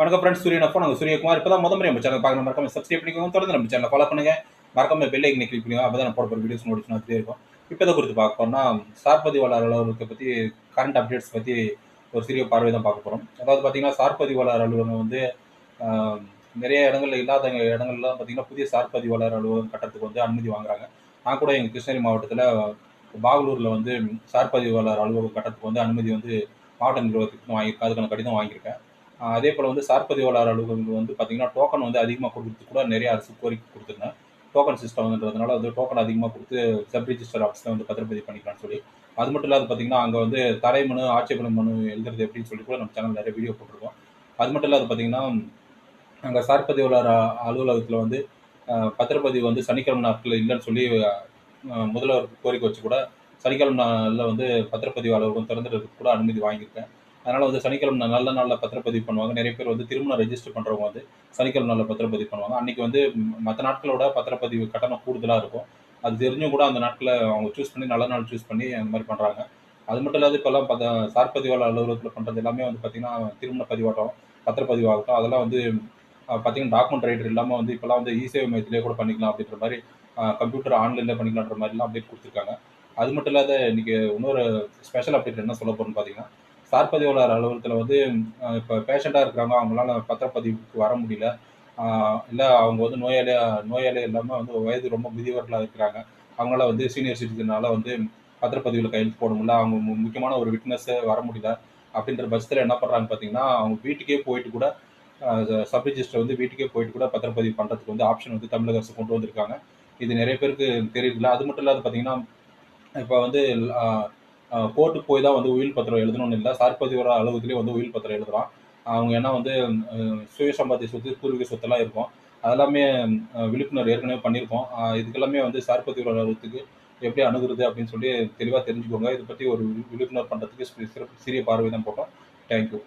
வணக்கம் ஃப்ரெண்ட்ஸ் சூரியன் அப்போ நாங்கள் சூரியகுமார். இப்போ தான் முதல் நம்ம சேனல் பார்க்கணும். மறக்காம சப்ஸ்கிரைப் பண்ணிக்கோங்க. தொடர்ந்து நம்ம சேனல் ஃபாலோ பண்ணுங்க. மறக்காம பெல் ஐக்கனை கிளிக் பண்ணுங்க அப்போ தான் நான் போட போகிற வீடியோஸ் நோட்டிஃபிகேஷன் இருக்கும் இப்போ இதை குறித்து பார்க்க சார்பதி சார்பதிவாளர் அலுவலகத்தை பற்றி கரண்ட் அப்டேட்ஸ் பற்றி ஒரு சிறிய பார்வை தான் பார்க்க போகிறோம் அதாவது பார்த்தீங்கன்னா சார்பதிவாளர் அலுவலகம் வந்து நிறைய இடங்களில் இல்லாத இடங்கள்லாம் பார்த்தீங்கன்னா புதிய சார்பதிவாளர் அலுவலகம் கட்டத்துக்கு வந்து அனுமதி வாங்குறாங்க. நான் கூட எங்கள் கிருஷ்ணகிரி மாவட்டத்தில் பாகலூரில் வந்து சார்பதிவாளர் அலுவலகம் கட்டத்துக்கு வந்து அனுமதி வந்து மாவட்ட நிர்வாகத்துக்கு வாங்கியிருக்கேன் அதுக்கான கடிதம் வாங்கியிருக்கேன். அதே போல் வந்து சார்பதிவாளர் அலுவலகம் வந்து பார்த்தீங்கன்னா டோக்கன் வந்து அதிகமாக கொடுத்து கூட நிறைய அரசு கோரிக்கை கொடுத்துருந்தேன் டோக்கன் சிஸ்டம்ன்றதுனால வந்து டோக்கன் அதிகமாக கொடுத்து சப் ரிஜிஸ்டர் ஆஃபீஸில் வந்து பத்திரப்பதிவு பண்ணிக்கலாம்னு சொல்லி. அது மட்டும் இல்லாத பார்த்தீங்கன்னா அங்கே வந்து தரை மனு ஆட்சேபனை மனு எழுதுறது எப்படின்னு சொல்லி கூட நம்ம சேனல் நிறைய வீடியோ போட்டிருக்கோம். அது மட்டும் இல்லாத பார்த்தீங்கன்னா அங்கே சார்பதிவாளர் அலுவலகத்தில் வந்து பத்திரப்பதிவு வந்து சனிக்கிழமை நாட்கள் இல்லைன்னு சொல்லி முதல்வர் கோரிக்கை வச்சு கூட சனிக்கிழமை நாளில் வந்து பத்திரப்பதிவு அலுவலகம் திறந்துறதுக்கு கூட அனுமதி வாங்கியிருக்கேன். அதனால் வந்து சனிக்கிழமை நல்ல நாளில் பத்திரப்பதிவு பண்ணுவாங்க. நிறைய பேர் வந்து திருமணம் ரெஜிஸ்டர் பண்ணுறவங்க வந்து சனிக்கிழமை நாளில் பத்திரப்பதிவு பண்ணுவாங்க. அன்றைக்கி வந்து மற்ற நாட்களோட பத்திரப்பதிவு கட்டணம் கூடுதலாக இருக்கும். அது தெரிஞ்சும் கூட அந்த நாட்களை அவங்க சூஸ் பண்ணி நல்ல நாள் சூஸ் பண்ணி அந்த மாதிரி பண்ணுறாங்க அது மட்டும் இல்லாத இப்போல்லாம் பத சார்பதிவாளர் அலுவலகத்தில் பண்ணுறது எல்லாமே வந்து பார்த்திங்கன்னா திருமண பதிவாட்டம் பத்திரப்பதிவாகட்டும். அதெல்லாம் வந்து பார்த்திங்கன்னா பார்த்தீங்கன்னா டாக்குமெண்ட் ரைட்டர் இல்லாமல் வந்து இப்போல்லாம் வந்து இசேவை மையத்திலே கூட பண்ணிக்கலாம் அப்படின்ற மாதிரி கம்ப்யூட்டர் ஆன்லைனில் பண்ணிக்கலான்ற மாதிரிலாம் அப்டேட் கொடுத்துருக்காங்க. அது மட்டும் இல்லாத இன்றைக்கி இன்னொரு ஸ்பெஷல் அப்டேட் என்ன சொல்ல போகிறோம்னு பார்த்தீங்கன்னா சார்பதிவாளர் அலுவலகத்தில் வந்து இப்போ பேஷண்ட்டாக இருக்கிறாங்க அவங்களால பத்திரப்பதிவுக்கு வர முடியல. இல்லை அவங்க வந்து நோயாளியாக நோயாளி இல்லாமல் வந்து வயது ரொம்ப முதியவர்களாக இருக்கிறாங்க. அவங்களால வந்து சீனியர் சிட்டிசனால வந்து பத்திரப்பதிவில் கையெழுத்து போட முடியல. அவங்க முக்கியமான ஒரு விட்னஸ்ஸே வர முடியல. அப்படின்ற பட்சத்தில் என்ன பண்ணுறாங்க பார்த்தீங்கன்னா அவங்க வீட்டுக்கே போயிட்டு கூட சப் ரிஜிஸ்டர் வந்து வீட்டுக்கே போயிட்டு கூட பத்திரப்பதிவு பண்ணுறதுக்கு வந்து ஆப்ஷன் வந்து தமிழக அரசு கொண்டு வந்திருக்காங்க. இது நிறைய பேருக்கு தெரியல அது மட்டும் இல்லாத பார்த்தீங்கன்னா இப்போ வந்து கோர்ட்டுக்கு போய் தான் வந்து உயில் பத்திரம் எழுதணும்னு இல்லை. சார்பதிவோட அலுவலகத்திலே வந்து உயில் பத்திரம் எழுதுறான் அவங்க ஏன்னா வந்து சுயசம்பாத்திய சுய சொத்து பூர்வீக சொத்தெல்லாம் இருக்கும். அதெல்லாமே விழிப்புணர்வு ஏற்கனவே பண்ணியிருக்கோம். இதுக்கெல்லாமே வந்து சார்பதிவோட அலுவலகத்துக்கு எப்படி அணுகுறது அப்படின்னு சொல்லி தெளிவாக தெரிஞ்சுக்கோங்க. இதை பற்றி ஒரு விழிப்புணர்வு பண்ணுறதுக்கு சிறப்பு சிறிய பார்வை தான் போட்டோம். தேங்க்யூ